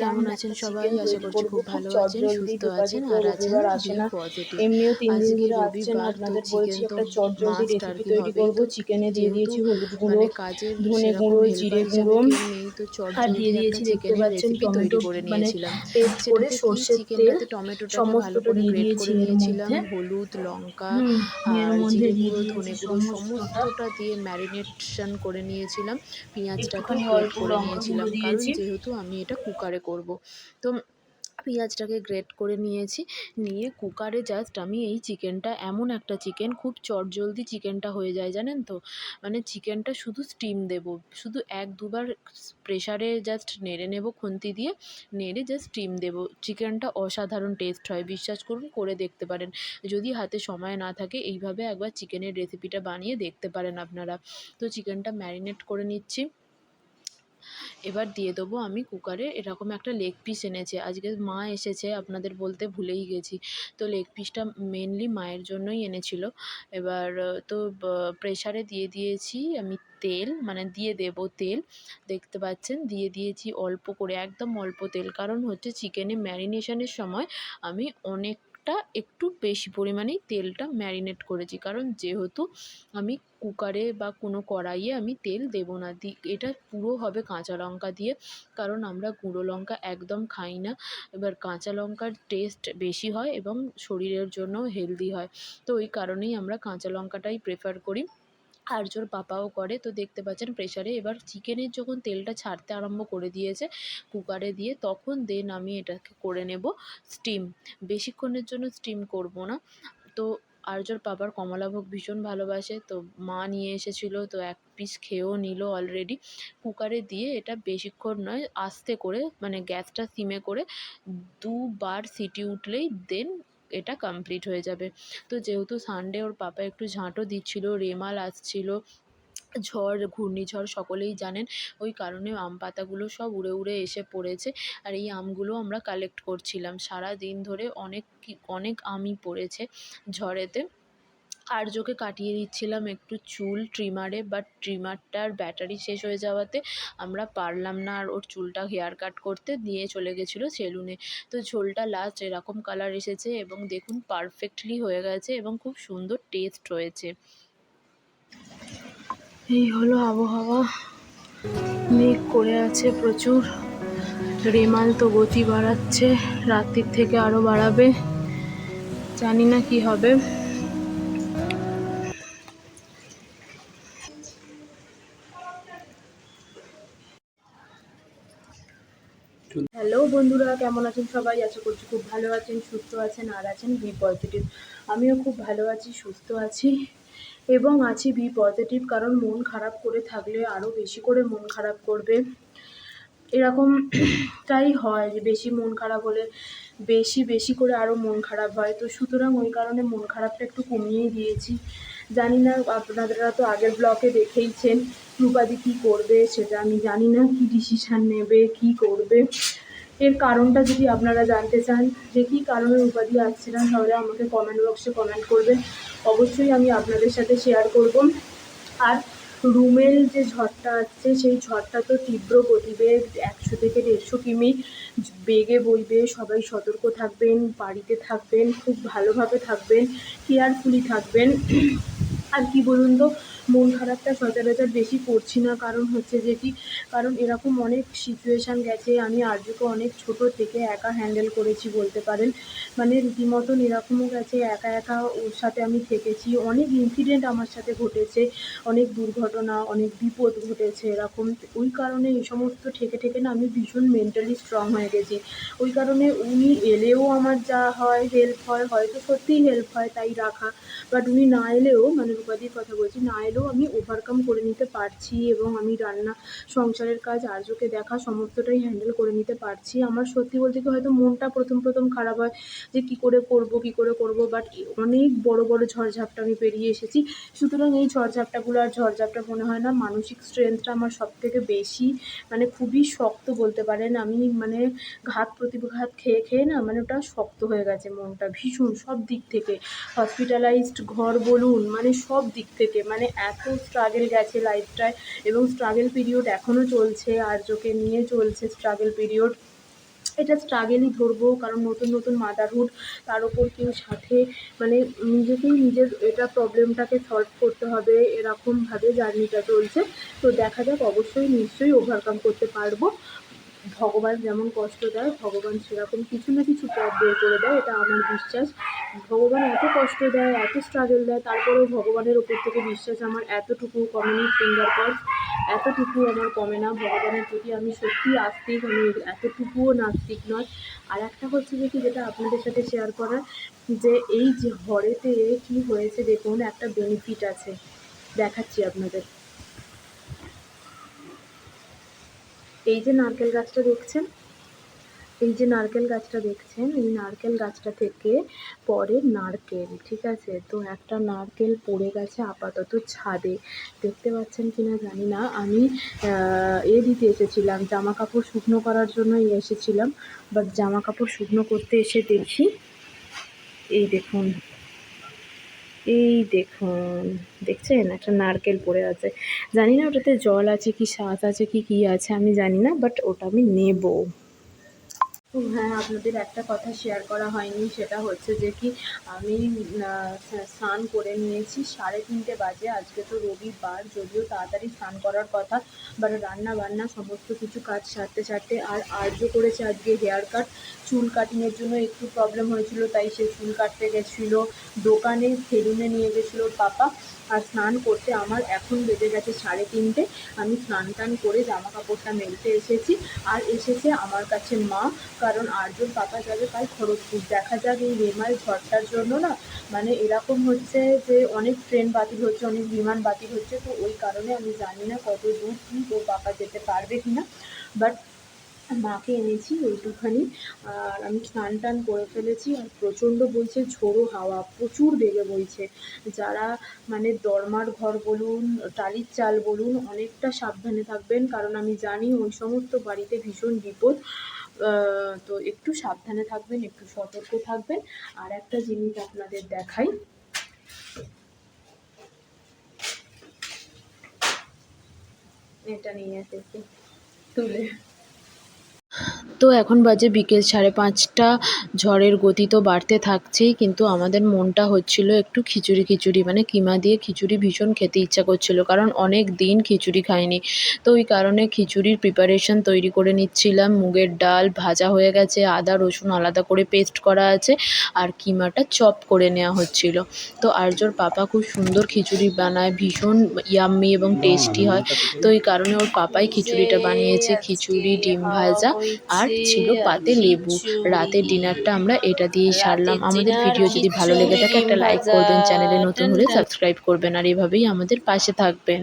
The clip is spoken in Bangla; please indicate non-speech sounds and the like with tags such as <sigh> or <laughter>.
কেমন আছেন সবাই? আশা করছি খুব ভালো আছেন সুস্থ আছেন আর আছেন পজিটিভ এমনিও তিন দিন ধরে আসছে না। রবিবার তো আপনাদের বলছি একটা চটজলদি রেসিপি তৈরি করব চিকেনে দিয়ে দিয়েছি হলুদ গুঁড়ো কাজে কাজের ধনে গুঁড়ো জিরে গুঁড়ো। কেউ নেই তো আর দিয়ে দিয়েছি দেখতে পাচ্ছেন টমেটো করে মানে নিয়েছিলাম। পেস্ট করে সর্ষের তেল টমেটোটা ভালো করে গ্রেট করে নিয়েছিলাম হলুদ লঙ্কা এর আর মধ্যে দিয়ে ধনে গুঁড়ো সমস্তটা। দিয়ে ম্যারিনেশন করে নিয়েছিলাম পেঁয়াজটা একটুখানি গ্রেট করে নিয়েছিলাম। কারণ যেহেতু আমি এটা কুকারে করব। তো পেঁয়াজটাকে গ্রেট করে নিয়েছি। নিয়ে কুকারে জাস্ট আমি এই চিকেনটা, এমন একটা চিকেন, খুব চটজলদি চিকেনটা হয়ে যায়, জানেন তো? মানে চিকেনটা শুধু স্টিম দেব। শুধু এক, দুবার প্রেশারে জাস্ট নেড়ে নেব খুন্তি দিয়ে, নেড়ে জাস্ট স্টিম দেব। চিকেনটা অসাধারণ টেস্ট হয়, বিশ্বাস করুন, করে দেখতে পারেন। যদি হাতে সময় না থাকে, এইভাবে একবার চিকেনের রেসিপিটা বানিয়ে দেখতে পারেন আপনারা। তো চিকেনটা ম্যারিনেট করে নিচ্ছি। এবার দিয়ে দেবো আমি কুকারে এরকম একটা লেগ পিস এনেছে। আজকে মা এসেছে আপনাদের বলতে ভুলেই গেছি। তো লেগ পিসটা মেনলি মায়ের জন্যই এনেছিল। এবার তো প্রেশারে দিয়ে দিয়েছি আমি তেল মানে দিয়ে দেব তেল। দেখতে পাচ্ছেন? দিয়ে দিয়েছি অল্প করে, একদম অল্প তেল। কারণ হচ্ছে চিকেনে ম্যারিনেশনের সময় আমি অনেকটা একটু বেশি পরিমাণেই তেলটা ম্যারিনেট করেছি। কারণ যেহেতু আমি কুকারে বা কোনো কড়াইয়ে আমি তেল দেবো না, দি, এটা পুরো হবে কাঁচা লঙ্কা দিয়ে। কারণ আমরা গুঁড়ো লঙ্কা একদম খাই না। এবার কাঁচা লঙ্কার টেস্ট বেশি হয় এবং শরীরের জন্য হেলদি হয়। তো ওই কারণেই আমরা কাঁচা লঙ্কাটাই প্রেফার করি। আর্যর পাপাও করে। তো দেখতে পাচ্ছেন প্রেশারে এবার চিকেনের যখন তেলটা ছাড়তে আরম্ভ করে দিয়েছে কুকারে দিয়ে, তখন দেন আমি এটাকে করে নেব স্টিম বেশিক্ষণের জন্য স্টিম করব না। তো আর্যর পাপার কমলাভোগ ভীষণ ভালোবাসে। তো মা নিয়ে এসেছিল, তো এক পিস খেয়েও নিল অলরেডি কুকারে দিয়ে এটা বেশিক্ষণ নয়, আস্তে করে মানে গ্যাসটা সিমে করে দুবার সিটি উঠলেই দেন এটা কমপ্লিট হয়ে যাবে। তো যেহেতু সানডে ওর পাপা একটু ঝাঁটও দিচ্ছিল, রেমাল আসছিল, ঝড়, ঘূর্ণিঝড় সকলেই জানেন, ওই কারণে আম পাতাগুলো সব উড়ে উড়ে এসে পড়েছে আর এই আমগুলো আমরা কালেক্ট করছিলাম। সারা দিন ধরে অনেক অনেক আমই পড়েছে ঝড়েতে। আর্যকে কাটিয়ে দিচ্ছিলাম একটু চুল ট্রিমারে বাট ট্রিমারটার ব্যাটারি শেষ হয়ে যাওয়াতে আমরা পারলাম না আর ওর চুলটা হেয়ার কাট করতে দিয়ে চলে গেছিল সেলুনে তো ঝোলটা লাস্ট এরকম কালার এসেছে এবং দেখুন পারফেক্টলি হয়ে গেছে এবং খুব সুন্দর টেস্ট হয়েছে এই হলো আবহাওয়া। মেঘ করে আছে প্রচুর। রেমাল তো গতি বাড়াচ্ছে, রাত্রির থেকে আরও বাড়াবে। জানি না কি হবে। হ্যালো বন্ধুরা, কেমন আছেন সবাই? আশা করছি খুব ভালো আছেন, সুস্থ আছেন, আর আছেন বি পজিটিভ আমিও খুব ভালো আছি, সুস্থ আছি এবং আছি বি পজিটিভ কারণ মন খারাপ করে থাকলে আরও বেশি করে মন খারাপ করবে। এরকম <clears throat> তাই হয় যে বেশি মন খারাপ হলে বেশি বেশি করে আরও মন খারাপ হয়। তো সুতরাং ওই কারণে মন খারাপটা একটু কমিয়েই দিয়েছি। জানি না, আপনারা তো আগের ব্লকে দেখেইছেন, রূপাদি কী করবে সেটা আমি জানি না, কী ডিসিশান নেবে, কী করবে। এর কারণটা যদি আপনারা জানতে চান, যে কী কারণে উপাধি আসছে না, তাহলে আমাকে কমেন্ট বক্সে কমেন্ট করবেন। অবশ্যই আমি আপনাদের সাথে শেয়ার করব। আর রুমের যে ঝড়টা আসছে, সেই ঝড়টা তো তীব্র গতিবেগ, একশো থেকে দেড়শো কিমি, বেগে বইবে, সবাই সতর্ক থাকবেন, বাড়িতে থাকবেন, খুব ভালোভাবে থাকবেন কেয়ারফুলি থাকবেন। আর কি বলুন তো মন খারাপটা সচরাচর বেশি করছি না। কারণ হচ্ছে যে কি, কারণ এরকম অনেক সিচুয়েশান গেছে, আমি আর্যকে অনেক ছোট থেকে একা হ্যান্ডেল করেছি বলতে পারেন। মানে রীতিমতন এরকমও গেছে, একা একা ওর সাথে আমি থেকেছি। অনেক ইনসিডেন্ট আমার সাথে ঘটেছে, অনেক দুর্ঘটনা, অনেক বিপদ ঘটেছে এরকম। ওই কারণে এই সমস্ত ঠেকে ঠেকে না আমি ভীষণ মেন্টালি স্ট্রং হয়ে গেছি। ওই কারণে উনি এলেও আমার যা হয় হেল্প হয়, হয়তো সত্যিই হেল্প হয় তাই রাখা। বাট উনি না এলেও মানে রূপাদির কথা বলছি, না এলেও আমি ওভারকাম করে নিতে পারছি এবং আমি রান্না, সংসারের কাজ, আর্যকে দেখা সমস্তটাই হ্যান্ডেল করে নিতে পারছি। আমার সত্যি বলতে কি হয়তো মনটা প্রথম প্রথম খারাপ হয় যে কী করে করব, কী করে করব বাট অনেক বড় বড় ঝড়ঝাপটা আমি পেরিয়ে এসেছি। সুতরাং এই ঝড়ঝাপটাগুলো আর ঝড়ঝাপটা মনে হয় না, মানসিক স্ট্রেংথটা আমার সব থেকে বেশি। মানে খুবই শক্ত বলতে পারেন, আমি মানে ঘাত প্রতিঘাত খেয়ে খেয়ে না মানে ওটা শক্ত হয়ে গেছে মনটা। ভীষণ সব দিক থেকে হসপিটালাইজড ঘর বলুন মানে সব দিক থেকে মানে এত স্ট্রাগেল গেছে লাইফটায় এবং স্ট্রাগেল পিরিয়ড এখনও চলছে, আর্যকে নিয়ে চলছে স্ট্রাগেল পিরিয়ড এটা স্ট্রাগেলই ধরবো, কারণ নতুন নতুন মাদারহুড তার ওপর কেউ সাথে মানে নিজেকেই নিজের এটা প্রবলেমটাকে সলভ করতে হবে, এরকমভাবে জার্নিটা চলছে। তো দেখা যাক, অবশ্যই নিশ্চয়ই ওভারকাম করতে পারব। ভগবান যেমন কষ্ট দেয়, ভগবান সেরকম কিছু না কিছু পথ বের করে দেয়, এটা আমার বিশ্বাস। ভগবান এত কষ্ট দেয়, এত স্ট্রাগল দেয়, তারপরেও ভগবানের ওপর থেকে বিশ্বাস আমার এতটুকু কমেনি ফিঙ্গার পয়েন্ট এতটুকু আমার কমে না। ভগবানের প্রতি আমি সত্যি আস্তিক, আমি এতটুকুও নাস্তিক নয়। আর একটা হচ্ছে যে কি, যেটা আপনাদের সাথে শেয়ার করার, যে এই যে হরেতে কি হয়েছে, দেখুন, একটা বেনিফিট আছে। দেখাচ্ছি আপনাদের। এই যে নারকেল গাছটা দেখছেন এই যে নারকেল গাছটা দেখছেন, এই নারকেল গাছটা থেকে পরে নারকেল, ঠিক আছে? তো একটা নারকেল পড়ে গেছে আপাতত ছাদে। দেখতে পাচ্ছেন কিনা জানি না। আমি এ দিতে এসেছিলাম, জামা কাপড় শুকনো করার জন্যই এসেছিলাম বাট জামা কাপড় শুকনো করতে এসে দেখি। এই দেখুন এই দেখুন, দেখছেন? একটা নারকেল পড়ে আছে। জানি না ওটাতে জল আছে কি স্বাদ আছে কি, কী আছে, আমি জানি না বাট ওটা আমি নেব। হ্যাঁ আপনাদের একটা কথা শেয়ার করা হয়নি, সেটা হচ্ছে যে কি আমি স্নান করে নিয়েছি, সাড়ে তিনটে বাজে, আজকে তো রবিবার, যদিও তাড়াতাড়ি স্নান করার কথা বাট রান্না বান্না সমস্ত কিছু কাজ সারতে সারতে, আর আর্য করেছে আজকে হেয়ার কাট চুল কাটিংয়ের জন্য একটু প্রবলেম হয়েছিল, তাই সে চুল কাটতে গেছিল, দোকানে সেলুনে নিয়ে গেছিল পাপা, আর স্নান করতে আমার এখন বেজে গেছে সাড়ে তিনটে, আমি স্নান টান করে জামা কাপড়টা মেলতে এসেছি, আর এসেছে আমার কাছে মা কারণ আর্যর পাপা যাবে কাল খড়গপুর দেখা যাক এই রেমাল ঝড়টার জন্য না মানে এরকম হচ্ছে যে অনেক ট্রেন বাতিল হচ্ছে, অনেক বিমান বাতিল হচ্ছে, তো ওই কারণে আমি জানি না কত দূর কী তোর পাপা যেতে পারবে কি না। বাট মাকে এনেছি ওইটুখানি, আর আমি স্নান টান করে ফেলেছি, আর প্রচণ্ড বইছে ঝোড়ো হাওয়া, প্রচুর বেগে বইছে। যারা মানে দরমার ঘর বলুন, টালির চাল বলুন, অনেকটা সাবধানে থাকবেন, কারণ আমি জানি ওই সমস্ত বাড়িতে ভীষণ বিপদ। তো একটু সাবধানে থাকবেন, একটু সতর্ক থাকবেন। আর একটা জিনিস আপনাদের দেখাই। এটা নিয়ে এসেছি। তুলে। তো এখন বাজে বিকেল সাড়ে পাঁচটা। ঝড়ের গতি তো বাড়তে থাকছেই কিন্তু আমাদের মনটা হচ্ছিল একটু খিচুড়ি খিচুড়ি মানে কিমা দিয়ে খিচুড়ি ভীষণ খেতে ইচ্ছা করছিল কারণ অনেক দিন খিচুড়ি খাইনি। তো ওই কারণে খিচুড়ির প্রিপারেশন তৈরি করে নিচ্ছিলাম মুগের ডাল ভাজা হয়ে গেছে আদা রসুন আলাদা করে পেস্ট করা আছে আর কিমাটা চপ করে নেওয়া হচ্ছিল। তো আর্যর পাপা খুব সুন্দর খিচুড়ি বানায় ভীষণ ইয়াম্মি এবং টেস্টি হয়। তো এই কারণে ওর পাপাই খিচুড়িটা বানিয়েছে খিচুড়ি ডিম ভাজা আর ছিল পাতে লেবু। রাতে ডিনারটা আমরা এটা দিয়েই সারলাম। আমাদের ভিডিও যদি ভালো লেগে থাকে একটা লাইক করবেন চ্যানেলে নতুন হলে সাবস্ক্রাইব করবেন আর এভাবেই আমাদের পাশে থাকবেন।